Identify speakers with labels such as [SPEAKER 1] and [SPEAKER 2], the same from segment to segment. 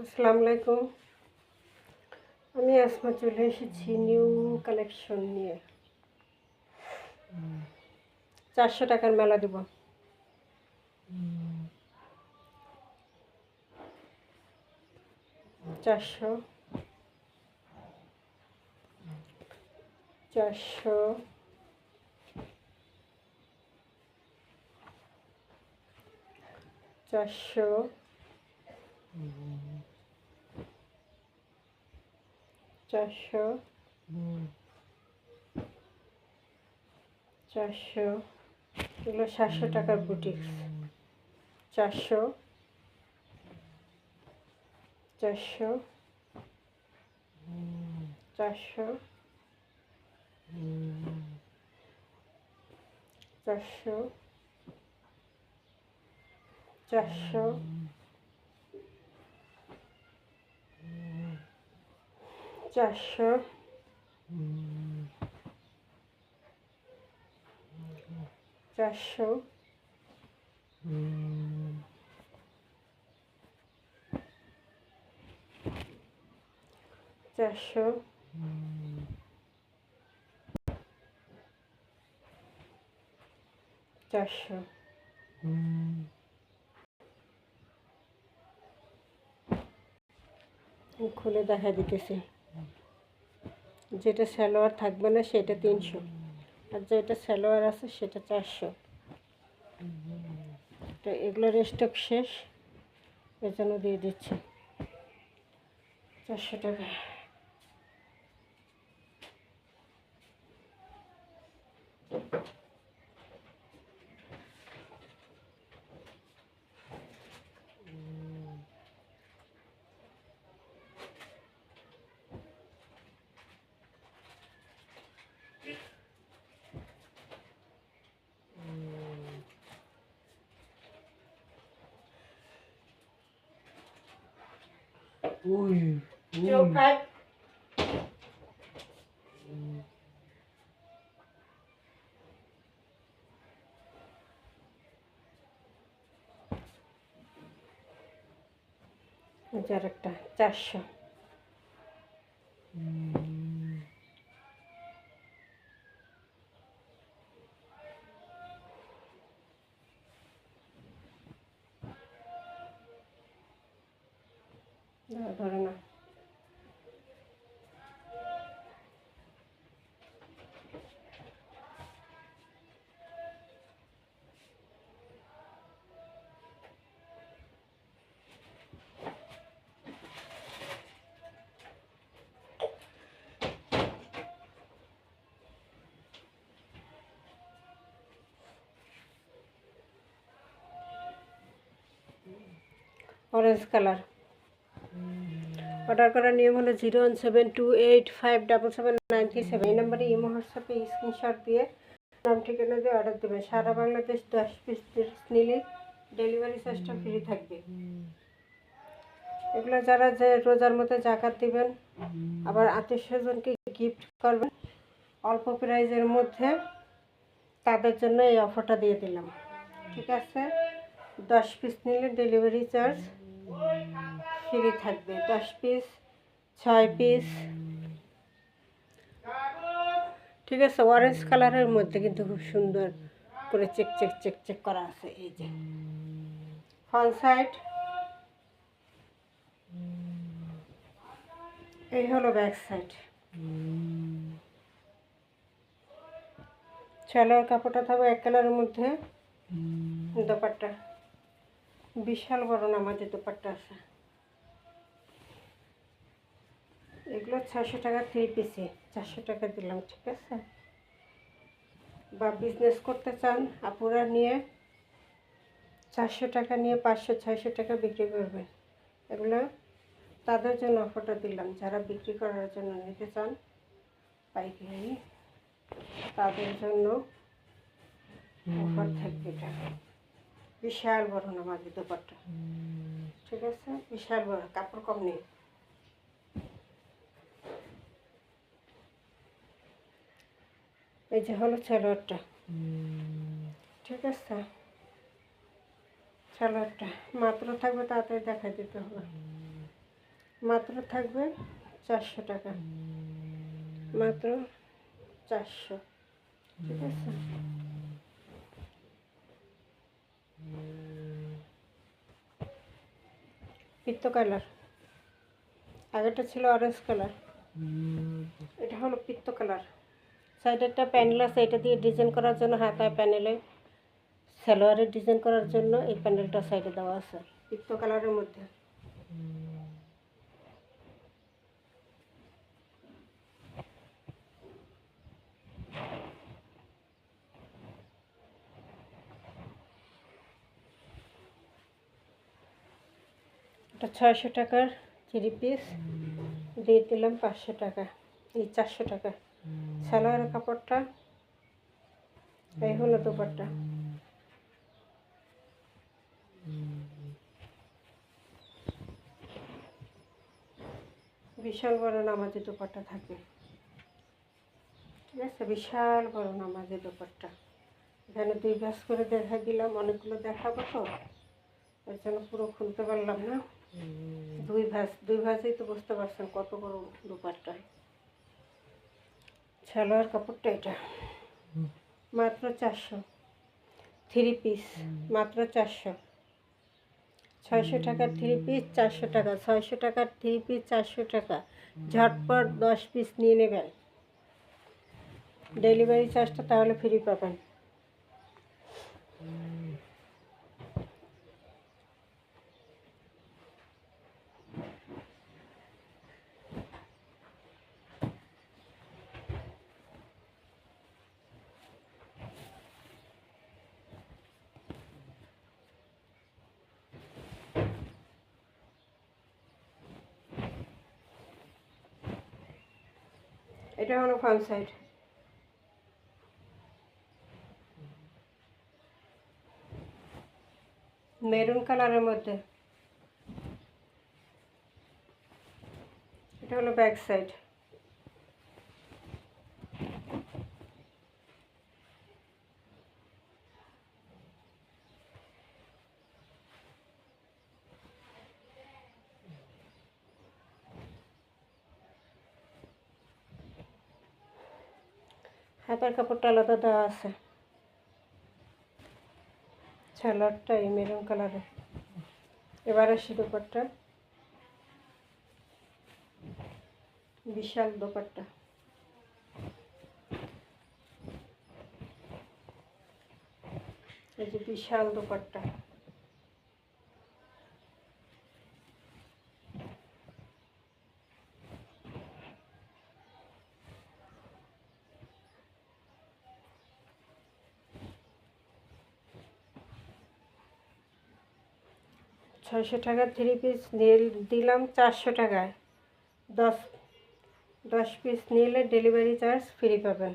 [SPEAKER 1] আসসালামু আলাইকুম। আমি আসমা চলে এসেছি নিউ কালেকশন নিয়ে। চারশো টাকার মেলা দেব। চারশো। চারশো। চারশো। চারশো। চারশো। এগুলো সাতশো টাকার বুটিক চারশো। চারশো। চারশো। চারশো। চারশো। চারশো। চারশো। চারশো। চারশো। খুলে দেখা দিতেছি। যেটা সালোয়ার থাকবে না, সেটা তিনশো। আর যেটা সালোয়ার আছে, সেটা চারশো। তো এগুলোর স্টক শেষ। এজন্য জন্য দিয়ে দিচ্ছি। চারশো টাকা। হাজার একটা চারশো। অরেঞ্জ কালার অর্ডার করার নিয়ম হলো zero one seven two eight five double seven nine three seven এই নাম্বারে ইমো হোয়াটসঅ্যাপে স্ক্রিনশট দিয়ে নাম, ঠিকানা দিয়ে অর্ডার দেবেন। সারা বাংলাদেশ দশ পিস নিলে ডেলিভারি চার্জটা ফ্রি থাকবে। এগুলো যারা যে রোজার মধ্যে জাকাত দিবেন, আবার আত্মীয় স্বজনকে গিফট করবেন, অল্প প্রাইজের মধ্যে তাদের জন্য এই অফারটা দিয়ে দিলাম। ঠিক আছে? দশ পিস নিলে ডেলিভারি চার্জ ফ্রি থাকবে। দশ পিস ছয় পিস ঠিক আছে অরেঞ্জ কালারের মধ্যে কিন্তু খুব সুন্দর করে চেক চেক চেক চেক করা আছে। এই যে ফ্রন্ট সাইড এই হলো ব্যাক সাইড সালোয়ার কাপড়টা থাকবে এক কালারের মধ্যে। দোপাট্টা। বিশাল বড় নামাজের দোপাট্টা আছে। এগুলো ছশো টাকা থ্রি পিসে চারশো টাকা দিলাম ঠিক আছে? বা বিজনেস করতে চান আপুরা নিয়ে চারশো টাকা নিয়ে পাঁচশো ছয়শো টাকা বিক্রি করবে এগুলো তাদের জন্য অফারটা দিলাম। যারা বিক্রি করার জন্য নিতে চান পাইকারি তাদের জন্য অফার থাকবে এটা। বিশাল বড় নামাজি দোপাট্টা। ঠিক আছে? বিশাল বড় কাপড় কম নেই। এই যে হলো সালোয়ারটা ঠিক আছে? সালোয়ারটা মাত্র থাকবে তাড়াতাড়ি দেখা দিতে হবে। মাত্র থাকবে চারশো টাকা। মাত্র চারশো। ঠিক আছে? পিত্ত কালার। আগেরটা ছিল অরেঞ্জ কালার। এটা হলো পিত্ত কালার। সাইডে একটা প্যানেল আছে, এটা দিয়ে ডিজাইন করার জন্য হাতায় প্যানেলে সালোয়ারের ডিজাইন করার জন্য এই প্যানেলটা সাইডে দেওয়া আছে পিত্ত কালারের মধ্যে। ছয়শো টাকার থ্রি পিস, দিয়ে দিলাম পাঁচশো টাকা, এই চারশো টাকা। সালোয়ারের কাপড়টা এই হলো দুপাট্টা। বিশাল বড় নামাজি দুপাট্টা থাকবে। ঠিক আছে? বিশাল বড় নামাজি দুপাট্টা। এখানে দুই ভাস করে দেখা দিলাম অনেকগুলো দেখাবো তো। এর জন্য পুরো খুলতে পারলাম না। দুই ভাঁজ দুই ভাঁজেই তো বুঝতে পারছেন কত বড় দুপাট্টা। সালোয়ার কাপড়টা এটা। মাত্র চারশো। থ্রি পিস মাত্র চারশো। ছয়শো টাকার থ্রি পিস চারশো টাকা। ছয়শো টাকার থ্রি পিস চারশো টাকা। ঝটপট দশ পিস নিয়ে নেবেন। ডেলিভারি চার্জটা তাহলে ফ্রি পাবেন। এটা হলো ফার্ম সাইড মেরুন কালারের মধ্যে। এটা হলো ব্যাক সাইড হাতার কাপড়টা আলাদা দেওয়া আছে। সালোয়ারটা এই মেরুন কালারের এবার আসি দোপাট্টা। বিশাল দোপাট্টা। এই যে বিশাল দোপাট্টা। ছয়শো টাকার থ্রি পিস নেল দিলাম চারশো টাকায়। দশ দশ পিস নিলে ডেলিভারি চার্জ ফ্রি পাবেন।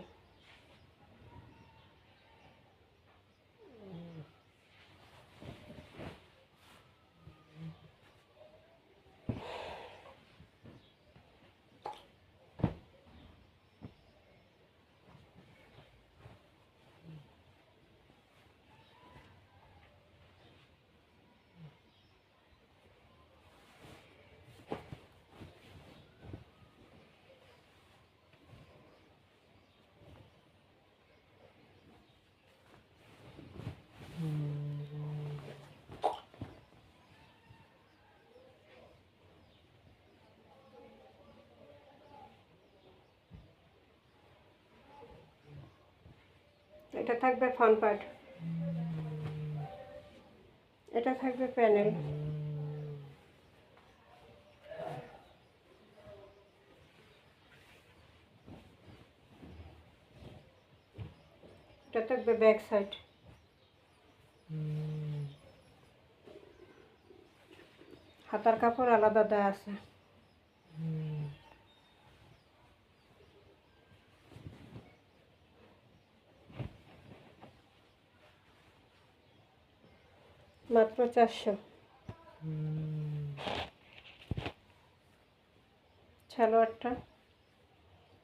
[SPEAKER 1] এটা থাকবে ফ্রন্ট পার্ট এটা থাকবে প্যানেল এটা থাকবে ব্যাক সাইড হাতার কাপড় আলাদা দেওয়া আছে মাত্র চারশো। সালোয়ারটা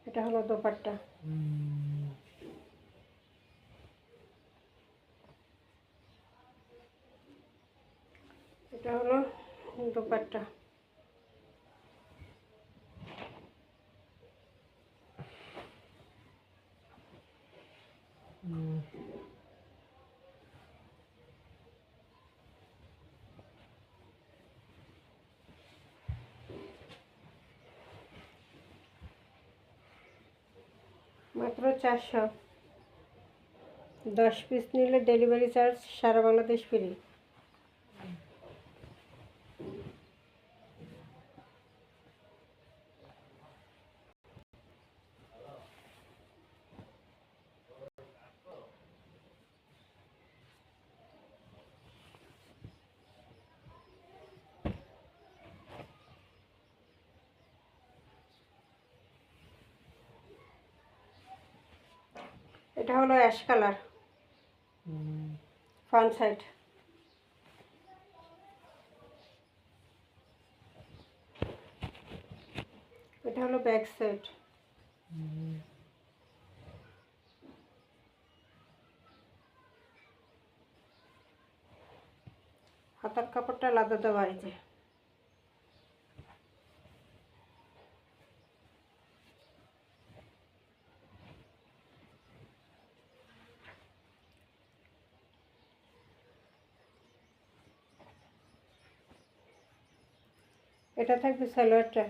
[SPEAKER 1] এটা হলো দোপাট্টা। এটা হলো দোপাট্টা। মাত্র চারশো। দশ পিস নিলে ডেলিভারি চার্জ সারা বাংলাদেশ ফ্রি এটা হলো অ্যাশ কালার। Front side. এটা হলো ব্যাক সাইড। হাতার কাপড়টা আলাদা দেওয়া, এই এটা থাকবে সালোয়ারটা।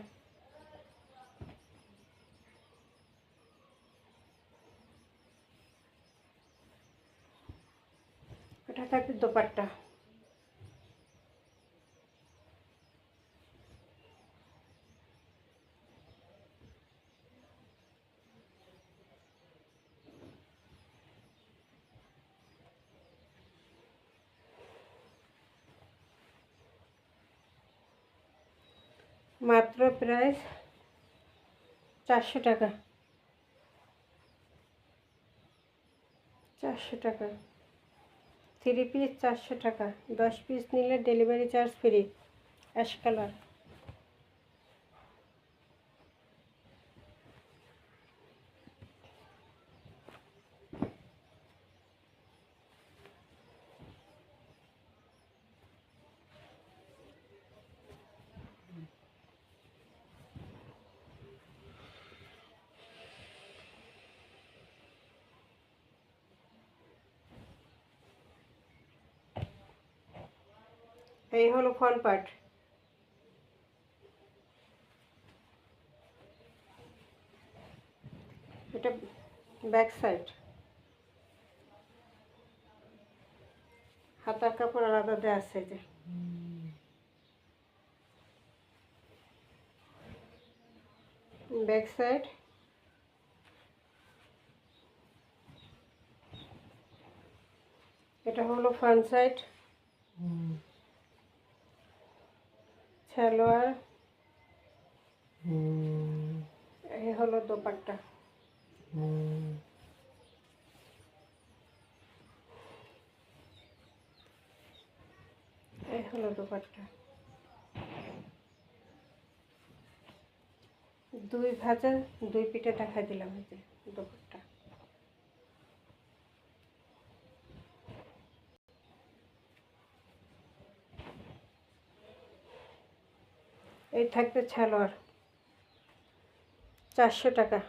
[SPEAKER 1] এটা থাকবে দোপাট্টা। মাত্র প্রাইস চারশো টাকা। চারশো টাকা। থ্রি পিস চারশো টাকা। দশ পিস নিলে delivery charge free ash colour এই হলো ফ্রন্ট পার্ট এটা ব্যাক সাইড হাতার কাপড় আলাদা দেওয়া আছে যে। ব্যাক সাইড এটা হলো ফ্রন্ট সাইড সালোয়ার। এই হলো দোপাট্টা। এই হলো দোপাট্টা। দুই ভাজা দুই পিঠে দেখা দিলাম দোপাট্টা। এই থাকবে ছালোয়ার। চারশো টাকা।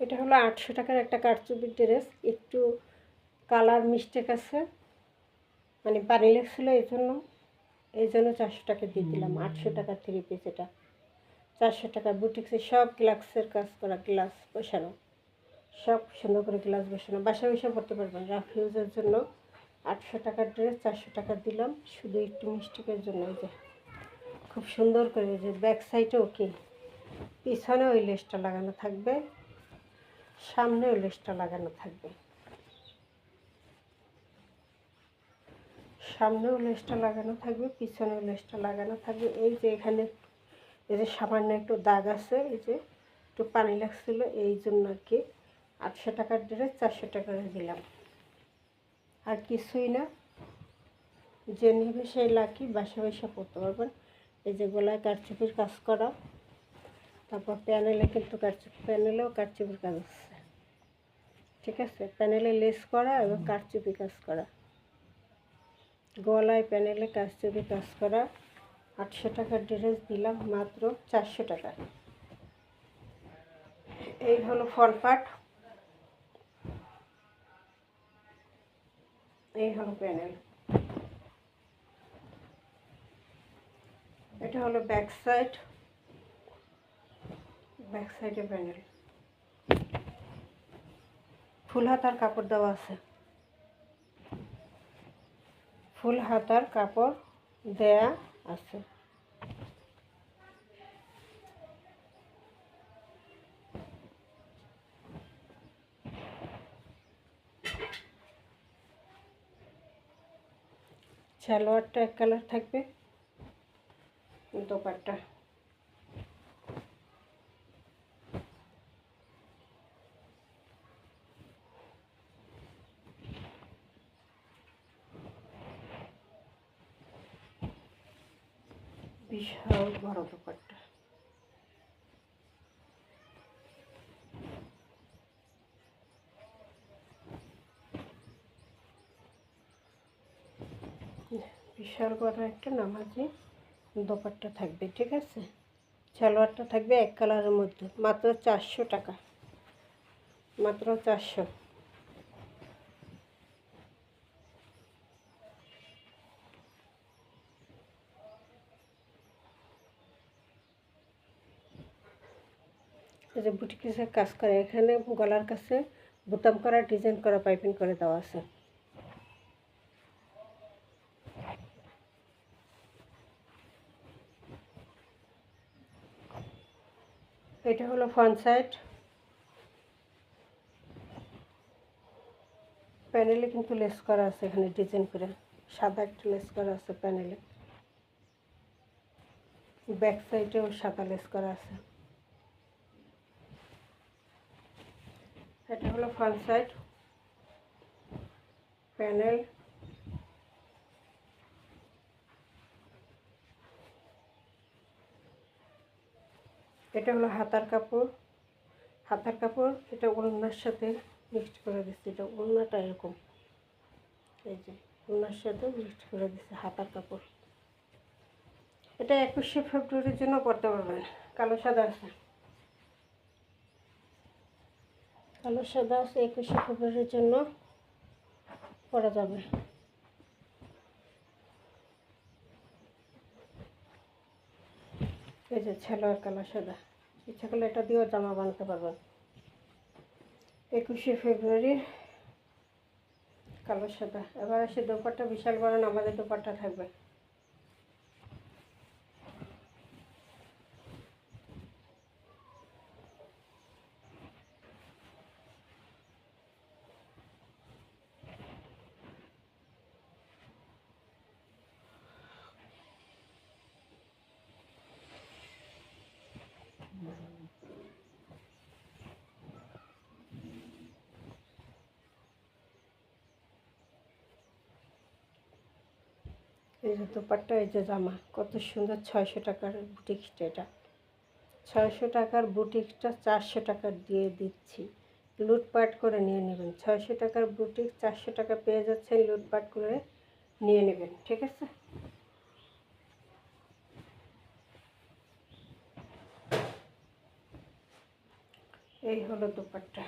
[SPEAKER 1] এটা হলো আটশো টাকার একটা কারচুপির ড্রেস। একটু কালার মিস্টেক আছে। মানে পানি লেগেছিলো এই জন্য এই জন্য চারশো টাকা দিয়ে দিলাম। আটশো টাকা থ্রি পিস এটা। চারশো টাকা বুটিক্সে সব গ্লাসের কাজ করা গ্লাস বসানো। সব সুন্দর করে গ্লাস বসানো। বাসা বসে পড়তে পারবেন। রাফ ইউজের জন্য আটশো টাকার ড্রেস চারশো টাকা দিলাম। শুধু একটু মিস্টেকের জন্য এই যে। খুব সুন্দর করে যে ব্যাক সাইডেও কি? পিছনে ওই লেসটা লাগানো থাকবে। সামনে ওই লেসটা লাগানো থাকবে। সামনেও লেসটা লাগানো থাকবে, পিছনেও লেসটা লাগানো থাকবে। এই যে এখানে এই যে সামান্য একটু দাগ আছে, এই যে একটু পানি লাগছিল, এই জন্য আর কি আটশো টাকার ড্রেস, চারশো টাকা দিলাম। আর কিছুই না, যে নেবে সেই লাকি বাসা বাসা পড়তে পারবেন এই যে গলায় কারচুপির কাজ করা, তারপর প্যানেলে কিন্তু কারচুপি, প্যানেলেও কারচুপির কাজ আছে। ঠিক আছে, প্যানেলে লেস করা এবং কারচুপি কাজ করা। গলায় প্যানেলে কারচুপি কাজ করা। আটশো টাকার ড্রেস দিলাম, মাত্র চারশো টাকা। এই হলো ফল পাট এই হলো প্যানেল এটা হলো ব্যাক সাইড ব্যাক সাইডে প্যানেল ফুল হাতার কাপড় দেওয়া আছে। ফুল হাতার কাপড় দেয়া আছে সালোয়ারটা এক কালার থাকবে দোপাট্টা বিশাল বড় দোপাট্টা বিশাল বড় একটা নামাজি দোপাট্টা থাকবে, ঠিক আছে? সালোয়ারটা থাকবে এক কালারের মধ্যে, মাত্র চারশো টাকা। মাত্র চারশো। এই যে বুটিকের কাজ করে, এখানে গলার কাছে বোতাম করা, ডিজাইন করা, পাইপিং করে দেওয়া আছে। এটা হলো ফ্রন্ট সাইড প্যানেলে কিন্তু লেস করা আছে, এখানে ডিজাইন করে। সাদা একটা লেস করা আছে প্যানেলে। ব্যাক সাইডেও সাদা লেস করা আছে। এটা হলো ফ্রন্ট সাইড প্যানেল এটা হলো হাতার কাপড়। হাতার কাপড় এটা ওড়নার সাথে মিক্সড করে দিচ্ছি। এটা ওড়নাটা এরকম। এই যে ওড়নার সাথে মিক্সড করে দিচ্ছি হাতার কাপড়। এটা একুশে ফেব্রুয়ারির জন্য পরতে পারবেন। কালো সাদা আছে। কালো সাদা একুশে ফেব্রুয়ারির জন্য পরা যাবে। এই যে ছেলোয়ার কালো সাদা। ইচ্ছা করলে এটা দিয়েও জামা বানাতে পারবেন। একুশে ফেব্রুয়ারি কালো সাদা। এবার আসে দোপাট্টা বিশাল বড় আমাদের দোপাট্টা থাকবে। এই যে দোপাট্টা, এই যে জামা, কত সুন্দর ছয়শো টাকার বুটিকটা এটা। ছয়শো টাকার বুটিকটা চারশো টাকা দিয়ে দিচ্ছি। লুটপাট করে নিয়ে নেবেন। ছয়শো টাকার বুটিক চারশো টাকা পেয়ে যাচ্ছেন, লুটপাট করে নিয়ে নেবেন, ঠিক আছে? এই হলো দোপাট্টা।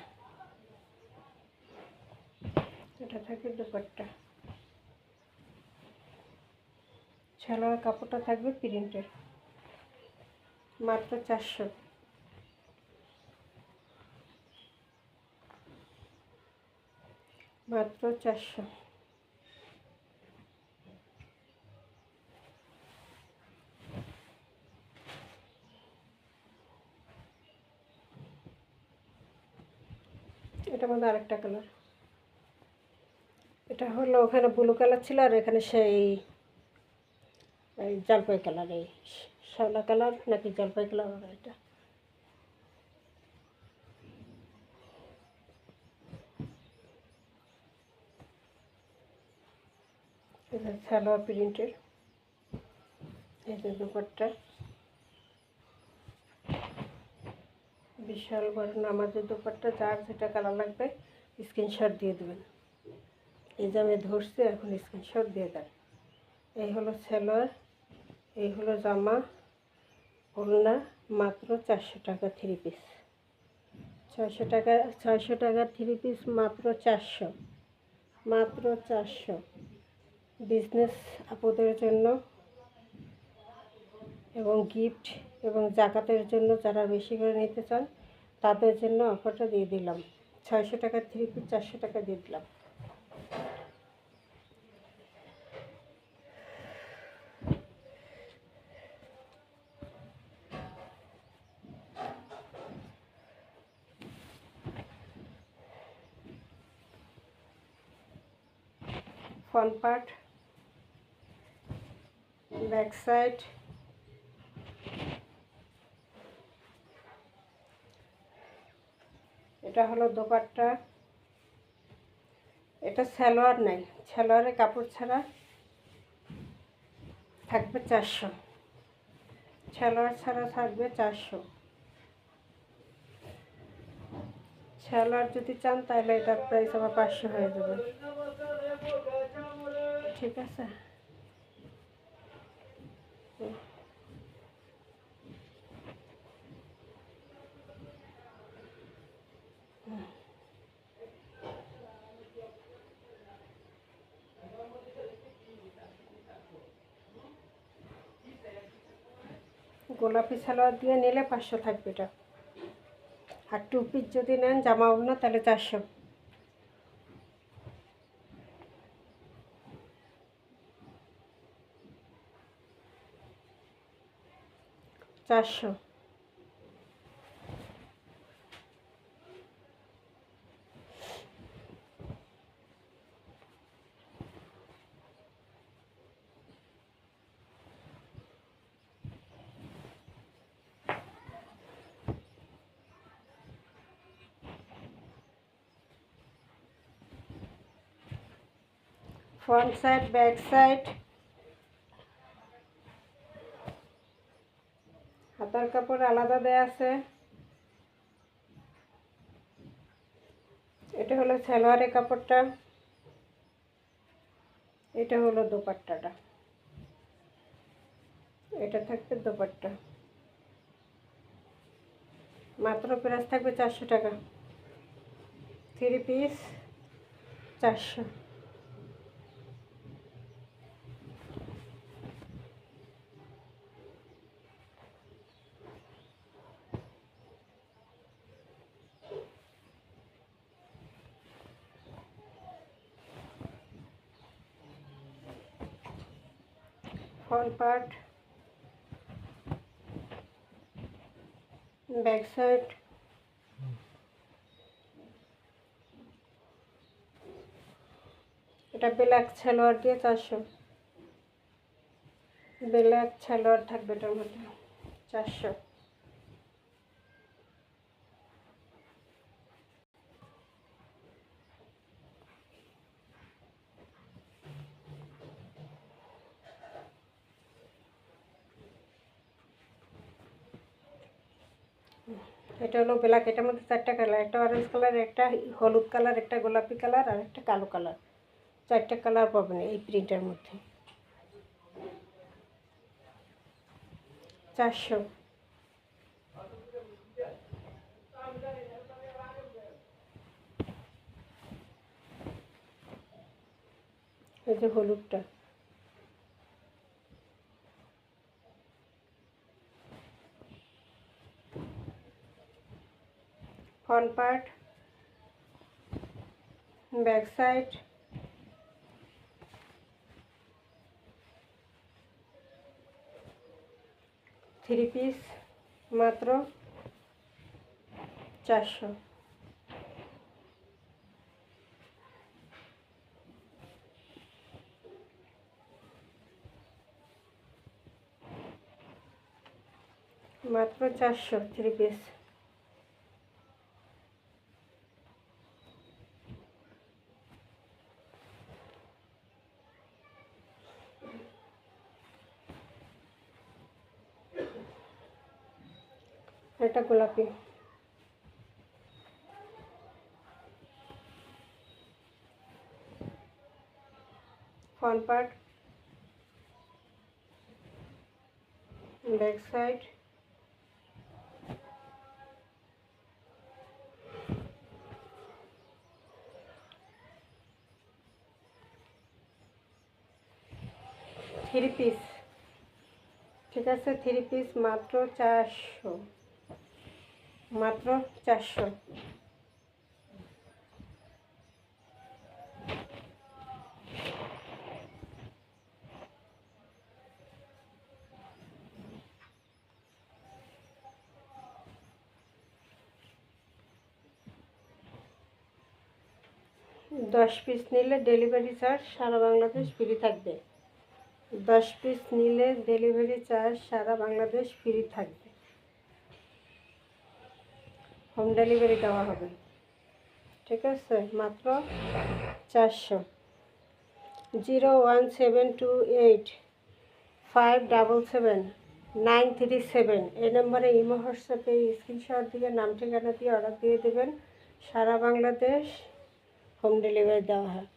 [SPEAKER 1] এটা থাকে দোপাট্টা। সালোয়ার কাপড়টা থাকবে প্রিন্টের। মাত্র চারশো। মাত্র চারশো। এটার মধ্যে আরেকটা কালার এটা হলো ওখানে ব্লু কালার ছিল আর এখানে সেই এই জলপাই কালার, এই শ্যাওলা কালার নাকি জলপাই কালার এটা সালোয়ার প্রিন্টের, এই যে দুপাট্টা। বিশাল বড় নামাজের দুপাট্টা, যার যেটা কালার লাগবে, স্ক্রিনশট দিয়ে দেবেন। এই যে আমি ধরছি, এখন স্ক্রিনশট দিয়ে দেন। এই হলো সেলোয়ার। এই হলো জামা, ওড়না, মাত্র চারশো টাকা থ্রি পিস ছয়শো টাকা ছয়শো টাকা থ্রি পিস মাত্র চারশো। মাত্র চারশো। বিজনেস আপুদের জন্য এবং গিফট এবং জাকাতের জন্য যারা বেশি করে নিতে চান, তাদের জন্য অফারটা দিয়ে দিলাম। ছয়শো টাকা থ্রি পিস চারশো টাকা দিয়ে দিলাম। Front part, back side, এটা হলো দোপাট্টা। এটা সালোয়ার নাই সালোয়ারের কাপড় ছাড়া থাকবে চারশো। সালোয়ার ছাড়া থাকবে চারশো। সালোয়ার যদি চান তাহলে এটার প্রাইস আবার পাঁচশো হয়ে যাবে। ঠিক আছে। গোলাপি সালোয়ার দিয়ে নিলে পাঁচশো থাকবে এটা আর টু পিস যদি নেন জামা না তাহলে চারশো চারশো। ফ্রন্ট সাইড ব্যাক সাইড হাতার কাপড় আলাদা দেয়া আছে। এটা হলো সালোয়ারের কাপড়টা। এটা হলো দোপাট্টাটা। এটা থাকবে দোপাট্টা। মাত্র প্রাইস থাকবে চারশো টাকা। থ্রি পিস চারশো। Part back side এটা ব্ল্যাক সালোয়ার দিয়ে চারশো। ব্ল্যাক সালোয়ার থাকবে এটার মধ্যে চারশো। এটা হলো ব্ল্যাক এটার মধ্যে চারটা কালার একটা অরেঞ্জ কালার একটা হলুদ কালার একটা গোলাপি কালার আর একটা কালো কালার চারটা কালার পাবেন এই প্রিন্টের মধ্যে। চারশো। এই যে হলুদটা। Front part back side three piece মাত্র চারশো। মাত্র চারশো থ্রি পিস कलरटा गोलापी front part back side three piece ठीक है थ्री पिस मात्र चारश। মাত্র চারশো। দশ পিস নিলে ডেলিভারি চার্জ সারা বাংলাদেশ ফ্রি থাকবে। দশ পিস নিলে ডেলিভারি চার্জ সারা বাংলাদেশ ফ্রি থাকবে। হোম ডেলিভারি দেওয়া হবে। ঠিক আছে? মাত্র চারশো। Zero one seven two eight five double seven nine three seven. এই নম্বরে ইমো হোয়াটসঅ্যাপে স্ক্রিনশট দিয়ে নাম, ঠিকানা দিয়ে অর্ডার দিয়ে দেবেন। সারা বাংলাদেশ হোম ডেলিভারি দেওয়া হয়।